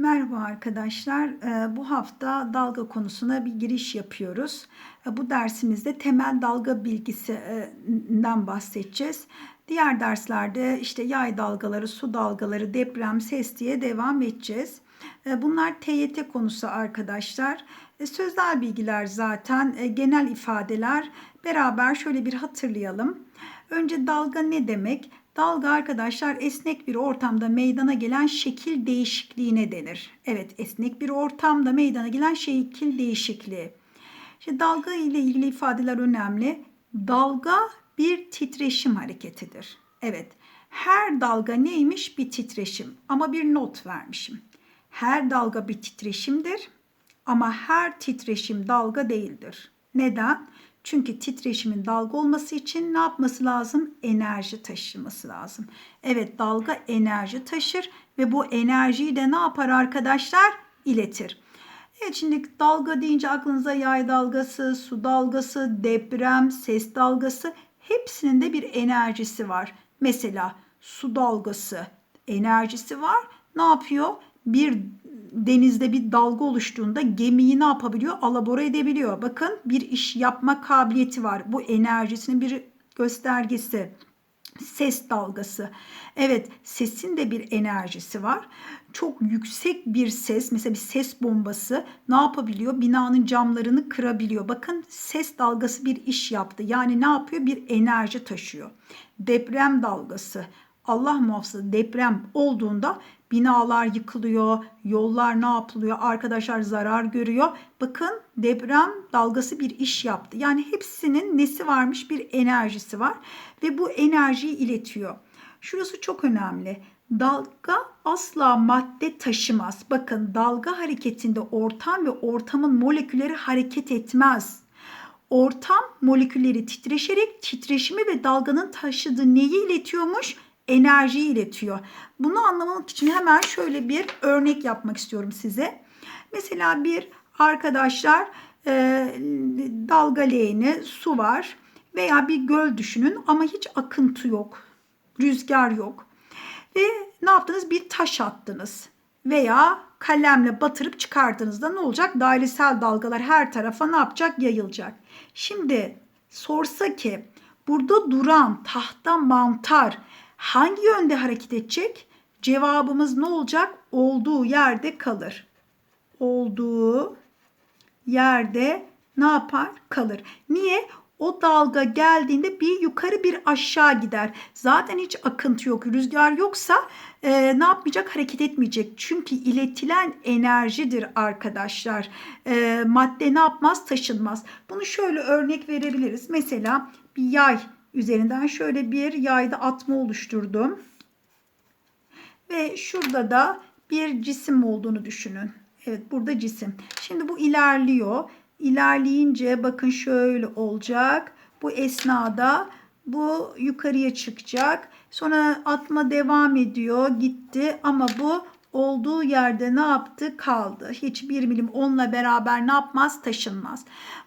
Merhaba arkadaşlar. Ee, Bu hafta dalga konusuna bir giriş yapıyoruz. Ee, Bu dersimizde temel dalga bilgisinden bahsedeceğiz. Diğer derslerde işte yay dalgaları, su dalgaları, deprem, ses diye devam edeceğiz. Ee, Bunlar TYT konusu arkadaşlar. Sözel bilgiler zaten e, genel ifadeler. Beraber şöyle bir hatırlayalım. Önce dalga ne demek? Dalga arkadaşlar esnek bir ortamda meydana gelen şekil değişikliğine denir. Evet esnek bir ortamda meydana gelen şekil değişikliği. İşte dalga ile ilgili ifadeler önemli. Dalga bir titreşim hareketidir. Evet her dalga neymiş? Bir titreşim ama bir not vermişim. Her dalga bir titreşimdir ama her titreşim dalga değildir. Neden? Çünkü titreşimin dalga olması için ne yapması lazım? Enerji taşıması lazım. Evet dalga enerji taşır ve bu enerjiyi de ne yapar arkadaşlar? İletir. Evet şimdi dalga deyince aklınıza yay dalgası, su dalgası, deprem, ses dalgası hepsinin de bir enerjisi var. Mesela su dalgası enerjisi var. Ne yapıyor? Bir denizde bir dalga oluştuğunda gemiyi ne yapabiliyor? Alabora edebiliyor. Bakın bir iş yapma kabiliyeti var. Bu enerjisinin bir göstergesi. Ses dalgası. Evet sesin de bir enerjisi var. Çok yüksek bir ses mesela bir ses bombası ne yapabiliyor? Binanın camlarını kırabiliyor. Bakın ses dalgası bir iş yaptı. Yani ne yapıyor? Bir enerji taşıyor. Deprem dalgası. Allah muhafaza deprem olduğunda binalar yıkılıyor, yollar ne yapılıyor, arkadaşlar zarar görüyor. Bakın deprem dalgası bir iş yaptı. Yani hepsinin nesi varmış? Bir enerjisi var ve bu enerjiyi iletiyor. Şurası çok önemli. Dalga asla madde taşımaz. Bakın dalga hareketinde ortam ve ortamın molekülleri hareket etmez. Ortam molekülleri titreşerek titreşimi ve dalganın taşıdığı neyi iletiyormuş? Enerjiyi iletiyor. Bunu anlamak için hemen şöyle bir örnek yapmak istiyorum size. Mesela bir arkadaşlar e, dalga leğeni su var veya bir göl düşünün ama hiç akıntı yok. Rüzgar yok. Ve ne yaptınız? Bir taş attınız veya kalemle batırıp çıkardığınızda ne olacak? Dairesel dalgalar her tarafa ne yapacak? Yayılacak. Şimdi sorsa ki burada duran tahta mantar hangi yönde hareket edecek? Cevabımız ne olacak? Olduğu yerde kalır. Olduğu yerde ne yapar? Kalır. Niye? O dalga geldiğinde bir yukarı bir aşağı gider. Zaten hiç akıntı yok, rüzgar yoksa e, ne yapmayacak? Hareket etmeyecek. Çünkü iletilen enerjidir arkadaşlar. E, madde ne yapmaz? Taşınmaz. Bunu şöyle örnek verebiliriz. Mesela bir yay üzerinden şöyle bir yayda atma oluşturdum. Ve şurada da bir cisim olduğunu düşünün. Evet burada cisim. Şimdi bu ilerliyor. İlerleyince bakın şöyle olacak. Bu esnada bu yukarıya çıkacak. Sonra atma devam ediyor. Gitti ama bu olduğu yerde ne yaptı? Kaldı. Hiçbir milim onunla beraber ne yapmaz? Taşınmaz.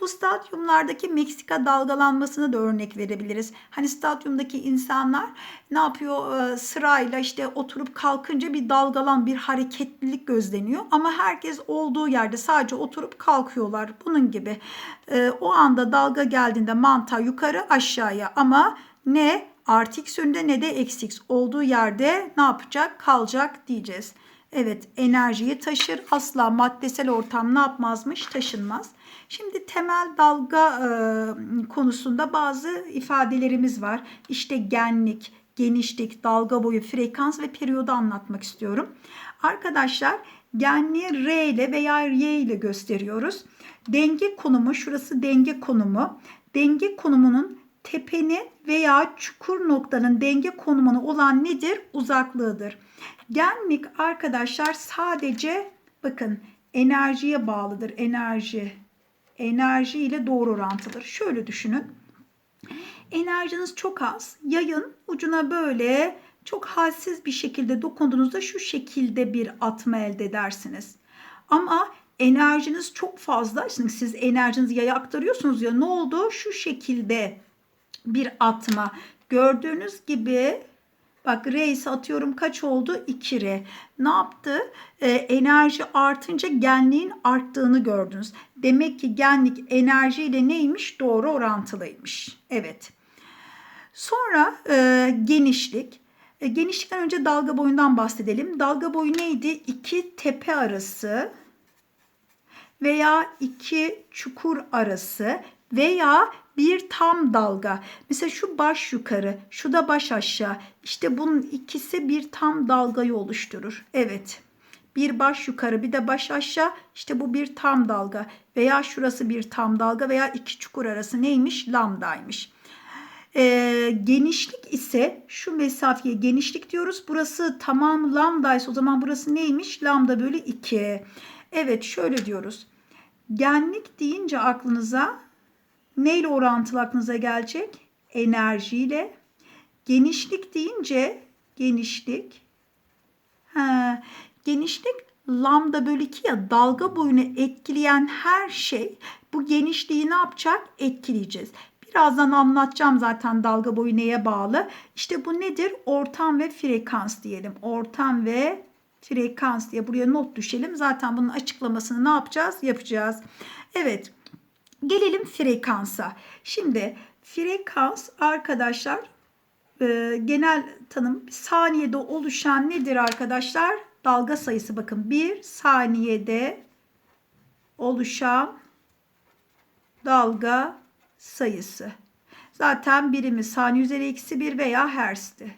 Bu stadyumlardaki Meksika dalgalanmasını da örnek verebiliriz. Hani stadyumdaki insanlar ne yapıyor? Ee, sırayla işte oturup kalkınca bir dalgalan, bir hareketlilik gözleniyor. Ama herkes olduğu yerde sadece oturup kalkıyorlar. Bunun gibi. Ee, o anda dalga geldiğinde mantar yukarı aşağıya ama ne artı x yönünde ne de eksi olduğu yerde ne yapacak? Kalacak diyeceğiz. Evet enerjiyi taşır. Asla maddesel ortam ne yapmazmış? Taşınmaz. Şimdi temel dalga e, konusunda bazı ifadelerimiz var. İşte genlik, genişlik, dalga boyu, frekans ve periyodu anlatmak istiyorum. Arkadaşlar genliği R ile veya Y ile gösteriyoruz. Denge konumu, şurası denge konumu. Denge konumunun tepenin veya çukur noktanın denge konumuna olan nedir? Uzaklığıdır. Genlik arkadaşlar sadece bakın enerjiye bağlıdır. Enerji. Enerji ile doğru orantılıdır. Şöyle düşünün. Enerjiniz çok az. Yayın ucuna böyle çok halsiz bir şekilde dokunduğunuzda şu şekilde bir atma elde edersiniz. Ama enerjiniz çok fazla. Şimdi siz enerjinizi yaya aktarıyorsunuz ya ne oldu? Şu şekilde bir atma. Gördüğünüz gibi Bak R ise atıyorum kaç oldu? 2R. Ne yaptı? Ee, enerji artınca genliğin arttığını gördünüz. Demek ki genlik enerjiyle neymiş? Doğru orantılıymış. Evet. Sonra e, genişlik. E, genişlikten önce dalga boyundan bahsedelim. Dalga boyu neydi? İki tepe arası veya iki çukur arası veya bir tam dalga. Mesela şu baş yukarı, şu da baş aşağı. İşte bunun ikisi bir tam dalgayı oluşturur. Evet. Bir baş yukarı bir de baş aşağı işte bu bir tam dalga veya şurası bir tam dalga veya iki çukur arası neymiş? Lambdaymış. Ee, genişlik ise şu mesafeye genişlik diyoruz. Burası tamam lambda ise o zaman burası neymiş? Lambda bölü 2. Evet şöyle diyoruz. Genlik deyince aklınıza neyle orantılı aklınıza gelecek? Enerjiyle. Genişlik deyince genişlik. Ha, genişlik lambda bölü 2 ya dalga boyunu etkileyen her şey bu genişliği ne yapacak? Etkileyeceğiz. Birazdan anlatacağım zaten dalga boyu neye bağlı. İşte bu nedir? Ortam ve frekans diyelim. Ortam ve frekans diye buraya not düşelim. Zaten bunun açıklamasını ne yapacağız? Yapacağız. Evet. Gelelim frekansa. Şimdi frekans arkadaşlar e, genel tanım saniyede oluşan nedir arkadaşlar? Dalga sayısı bakın bir saniyede oluşan dalga sayısı. Zaten birimi saniye üzeri eksi 1 veya hertz'ti.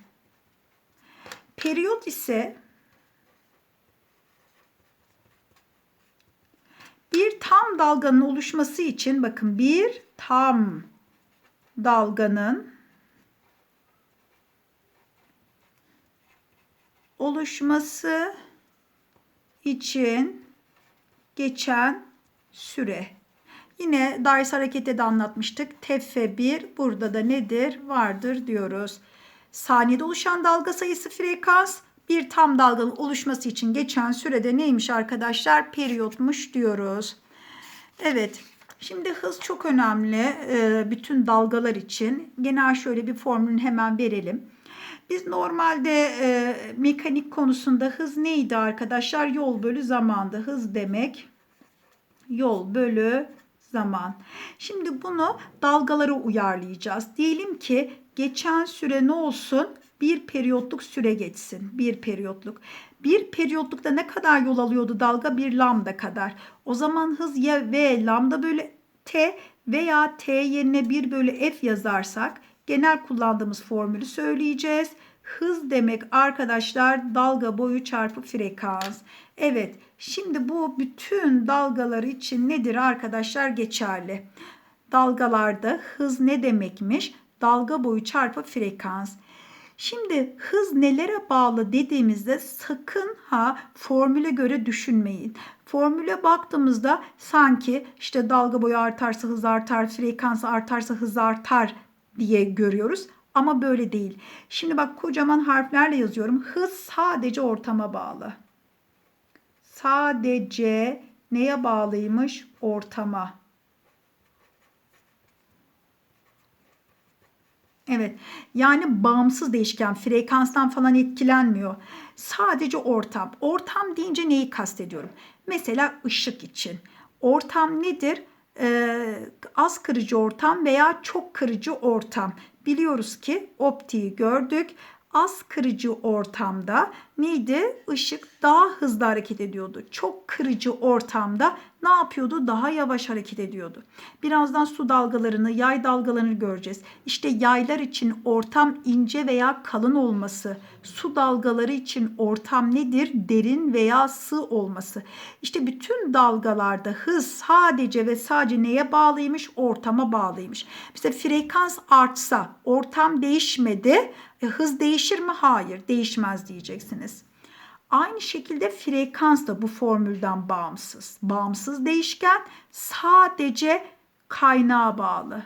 Periyot ise bir tam dalganın oluşması için bakın bir tam dalganın oluşması için geçen süre. Yine ders harekette de anlatmıştık. Tefe 1 burada da nedir? Vardır diyoruz. Saniyede oluşan dalga sayısı frekans bir tam dalganın oluşması için geçen sürede neymiş arkadaşlar? Periyotmuş diyoruz. Evet. Şimdi hız çok önemli e, bütün dalgalar için. Genel şöyle bir formülünü hemen verelim. Biz normalde e, mekanik konusunda hız neydi arkadaşlar? Yol bölü zamanda. Hız demek yol bölü zaman. Şimdi bunu dalgalara uyarlayacağız. Diyelim ki geçen süre ne olsun? Bir periyotluk süre geçsin. Bir periyotluk. Bir periyotlukta ne kadar yol alıyordu dalga? Bir lambda kadar. O zaman hız ya v lambda bölü t veya t yerine 1 bölü f yazarsak genel kullandığımız formülü söyleyeceğiz. Hız demek arkadaşlar dalga boyu çarpı frekans. Evet şimdi bu bütün dalgalar için nedir arkadaşlar geçerli. Dalgalarda hız ne demekmiş? Dalga boyu çarpı frekans. Şimdi hız nelere bağlı dediğimizde sakın ha formüle göre düşünmeyin. Formüle baktığımızda sanki işte dalga boyu artarsa hız artar, frekans artarsa hız artar diye görüyoruz. Ama böyle değil. Şimdi bak kocaman harflerle yazıyorum. Hız sadece ortama bağlı. Sadece neye bağlıymış? Ortama. Evet. Yani bağımsız değişken frekanstan falan etkilenmiyor. Sadece ortam. Ortam deyince neyi kastediyorum? Mesela ışık için. Ortam nedir? Ee, az kırıcı ortam veya çok kırıcı ortam. Biliyoruz ki optiği gördük. Az kırıcı ortamda neydi? Işık daha hızlı hareket ediyordu. Çok kırıcı ortamda ne yapıyordu? Daha yavaş hareket ediyordu. Birazdan su dalgalarını, yay dalgalarını göreceğiz. İşte yaylar için ortam ince veya kalın olması, su dalgaları için ortam nedir? Derin veya sığ olması. İşte bütün dalgalarda hız sadece ve sadece neye bağlıymış? Ortama bağlıymış. Mesela frekans artsa ortam değişmedi. E, hız değişir mi? Hayır, değişmez diyeceksiniz. Aynı şekilde frekans da bu formülden bağımsız. Bağımsız değişken sadece kaynağa bağlı.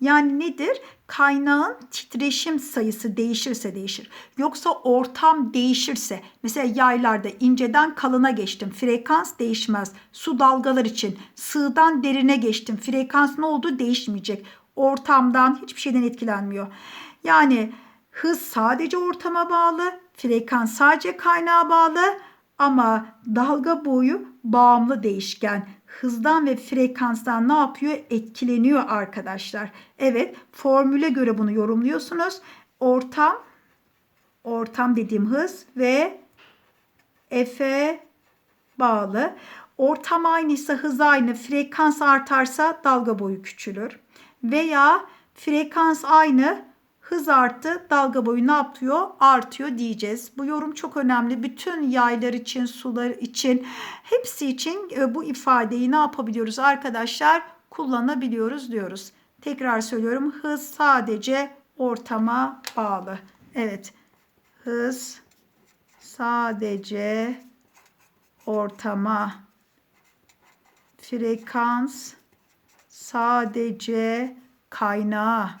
Yani nedir? Kaynağın titreşim sayısı değişirse değişir. Yoksa ortam değişirse mesela yaylarda inceden kalına geçtim. Frekans değişmez. Su dalgalar için sığdan derine geçtim. Frekans ne oldu? Değişmeyecek. Ortamdan hiçbir şeyden etkilenmiyor. Yani hız sadece ortama bağlı. Frekans sadece kaynağa bağlı. Ama dalga boyu bağımlı değişken hızdan ve frekanstan ne yapıyor? Etkileniyor arkadaşlar. Evet formüle göre bunu yorumluyorsunuz. Ortam, ortam dediğim hız ve F'e bağlı. Ortam aynıysa hız aynı, frekans artarsa dalga boyu küçülür. Veya frekans aynı, hız arttı, dalga boyu ne yapıyor? Artıyor diyeceğiz. Bu yorum çok önemli. Bütün yaylar için, sular için, hepsi için e, bu ifadeyi ne yapabiliyoruz arkadaşlar? Kullanabiliyoruz diyoruz. Tekrar söylüyorum. Hız sadece ortama bağlı. Evet. Hız sadece ortama frekans sadece kaynağa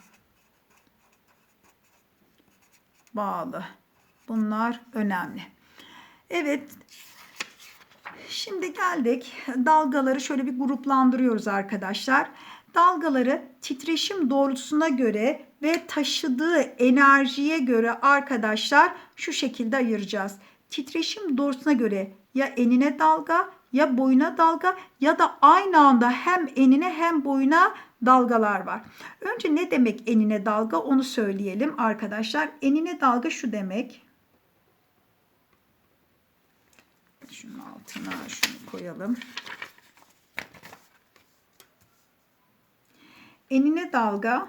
bağlı. Bunlar önemli. Evet. Şimdi geldik. Dalgaları şöyle bir gruplandırıyoruz arkadaşlar. Dalgaları titreşim doğrultusuna göre ve taşıdığı enerjiye göre arkadaşlar şu şekilde ayıracağız. Titreşim doğrultusuna göre ya enine dalga ya boyuna dalga ya da aynı anda hem enine hem boyuna dalgalar var. Önce ne demek enine dalga onu söyleyelim arkadaşlar. Enine dalga şu demek. Şunun altına şunu koyalım. Enine dalga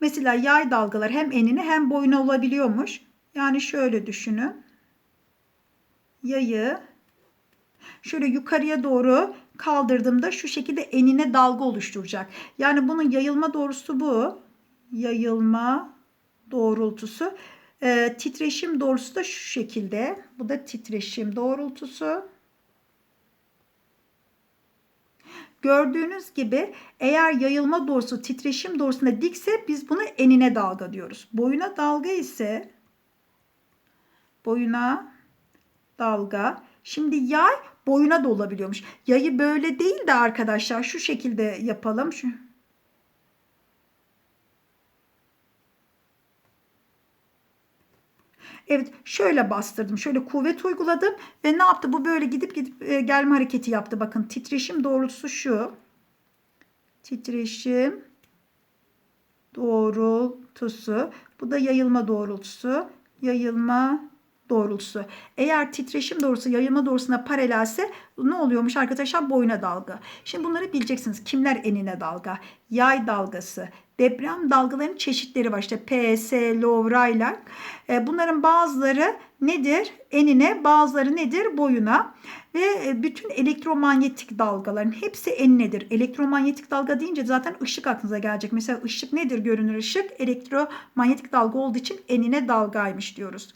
Mesela yay dalgalar hem enine hem boyuna olabiliyormuş. Yani şöyle düşünün. Yayı şöyle yukarıya doğru kaldırdığımda şu şekilde enine dalga oluşturacak. Yani bunun yayılma doğrusu bu. Yayılma doğrultusu. E, titreşim doğrusu da şu şekilde. Bu da titreşim doğrultusu. Gördüğünüz gibi eğer yayılma doğrusu titreşim doğrusunda dikse biz bunu enine dalga diyoruz. Boyuna dalga ise boyuna dalga. Şimdi yay boyuna da olabiliyormuş. Yayı böyle değil de arkadaşlar şu şekilde yapalım. Şu Evet şöyle bastırdım. Şöyle kuvvet uyguladım ve ne yaptı? Bu böyle gidip gidip e, gelme hareketi yaptı. Bakın titreşim doğrultusu şu. Titreşim doğrultusu. Bu da yayılma doğrultusu. Yayılma doğrultusu. Eğer titreşim doğrusu yayılma doğrusuna paralelse ne oluyormuş arkadaşlar? Boyuna dalga. Şimdi bunları bileceksiniz. Kimler enine dalga? Yay dalgası, deprem dalgalarının çeşitleri var. İşte P, S, Lovraylar. E, bunların bazıları nedir? Enine, bazıları nedir? Boyuna. Ve e, bütün elektromanyetik dalgaların hepsi eninedir. Elektromanyetik dalga deyince zaten ışık aklınıza gelecek. Mesela ışık nedir? Görünür ışık. Elektromanyetik dalga olduğu için enine dalgaymış diyoruz.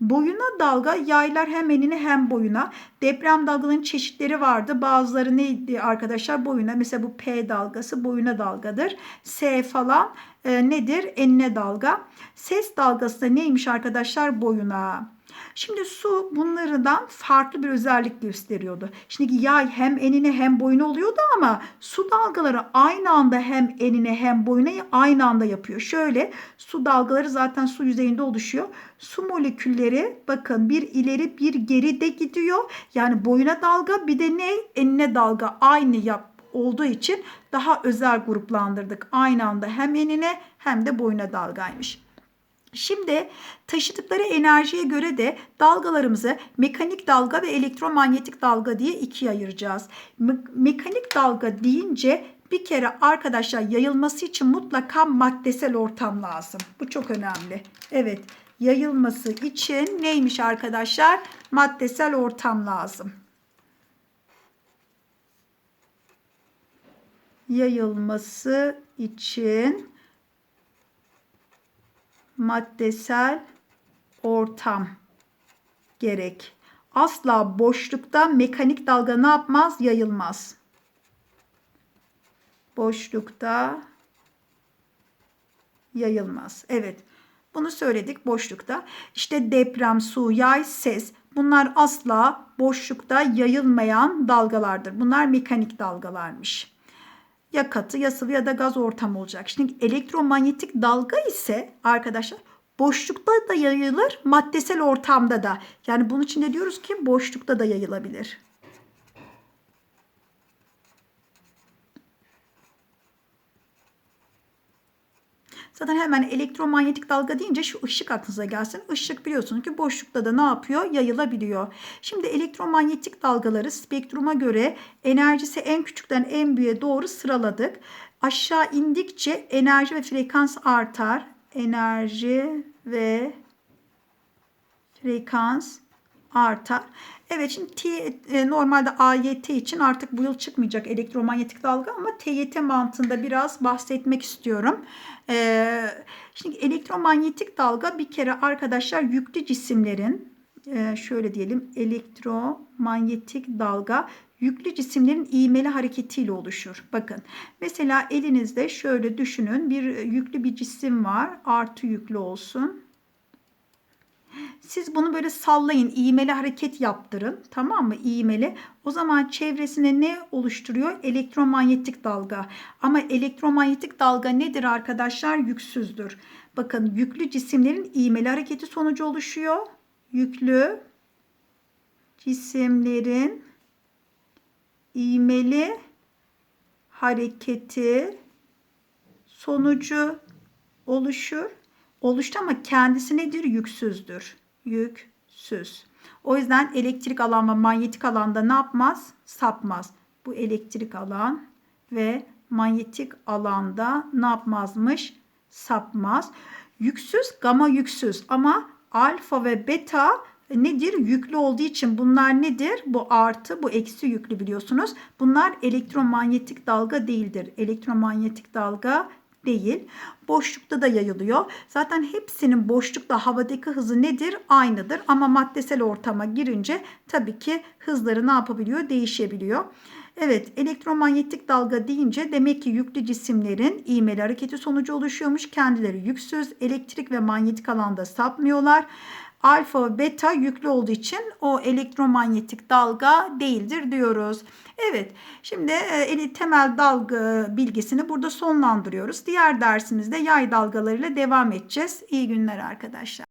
Boyuna dalga yaylar hem enine hem boyuna. Deprem dalgalarının çeşitleri vardı. Bazıları neydi arkadaşlar? Boyuna. Mesela bu P dalgası boyuna dalgadır. S falan e, nedir? Enine dalga. Ses dalgası da neymiş arkadaşlar? Boyuna. Şimdi su bunlardan farklı bir özellik gösteriyordu. Şimdi yay hem enine hem boyuna oluyordu ama su dalgaları aynı anda hem enine hem boyuna aynı anda yapıyor. Şöyle su dalgaları zaten su yüzeyinde oluşuyor. Su molekülleri bakın bir ileri bir geri de gidiyor. Yani boyuna dalga bir de ne enine dalga aynı yap olduğu için daha özel gruplandırdık. Aynı anda hem enine hem de boyuna dalgaymış. Şimdi taşıdıkları enerjiye göre de dalgalarımızı mekanik dalga ve elektromanyetik dalga diye ikiye ayıracağız. Me mekanik dalga deyince bir kere arkadaşlar yayılması için mutlaka maddesel ortam lazım. Bu çok önemli. Evet yayılması için neymiş arkadaşlar? Maddesel ortam lazım. Yayılması için maddesel ortam gerek. Asla boşlukta mekanik dalga ne yapmaz? Yayılmaz. boşlukta yayılmaz. Evet. Bunu söyledik boşlukta. İşte deprem, su, yay, ses bunlar asla boşlukta yayılmayan dalgalardır. Bunlar mekanik dalgalarmış. Ya katı ya sıvı ya da gaz ortamı olacak. Şimdi elektromanyetik dalga ise arkadaşlar boşlukta da yayılır, maddesel ortamda da. Yani bunun için de diyoruz ki boşlukta da yayılabilir. Zaten hemen elektromanyetik dalga deyince şu ışık aklınıza gelsin. Işık biliyorsunuz ki boşlukta da ne yapıyor? Yayılabiliyor. Şimdi elektromanyetik dalgaları spektruma göre enerjisi en küçükten en büyüğe doğru sıraladık. Aşağı indikçe enerji ve frekans artar. Enerji ve frekans artar. Evet şimdi T, e, normalde AYT için artık bu yıl çıkmayacak elektromanyetik dalga ama TYT mantığında biraz bahsetmek istiyorum. Ee, şimdi elektromanyetik dalga bir kere arkadaşlar yüklü cisimlerin e, şöyle diyelim elektromanyetik dalga yüklü cisimlerin iğmeli hareketiyle oluşur. Bakın mesela elinizde şöyle düşünün bir yüklü bir cisim var artı yüklü olsun. Siz bunu böyle sallayın, iğmeli hareket yaptırın. Tamam mı? İğmeli. O zaman çevresine ne oluşturuyor? Elektromanyetik dalga. Ama elektromanyetik dalga nedir arkadaşlar? Yüksüzdür. Bakın yüklü cisimlerin iğmeli hareketi sonucu oluşuyor. Yüklü cisimlerin iğmeli hareketi sonucu oluşur. Oluştu ama kendisi nedir? Yüksüzdür. Yüksüz. O yüzden elektrik alan ve manyetik alanda ne yapmaz? Sapmaz. Bu elektrik alan ve manyetik alanda ne yapmazmış? Sapmaz. Yüksüz, gama yüksüz ama alfa ve beta nedir? Yüklü olduğu için bunlar nedir? Bu artı, bu eksi yüklü biliyorsunuz. Bunlar elektromanyetik dalga değildir. Elektromanyetik dalga değil. Boşlukta da yayılıyor. Zaten hepsinin boşlukta havadaki hızı nedir? Aynıdır. Ama maddesel ortama girince tabii ki hızları ne yapabiliyor? Değişebiliyor. Evet elektromanyetik dalga deyince demek ki yüklü cisimlerin iğmeli hareketi sonucu oluşuyormuş. Kendileri yüksüz, elektrik ve manyetik alanda sapmıyorlar. Alfa ve beta yüklü olduğu için o elektromanyetik dalga değildir diyoruz. Evet şimdi e, temel dalga bilgisini burada sonlandırıyoruz. Diğer dersimizde yay dalgalarıyla devam edeceğiz. İyi günler arkadaşlar.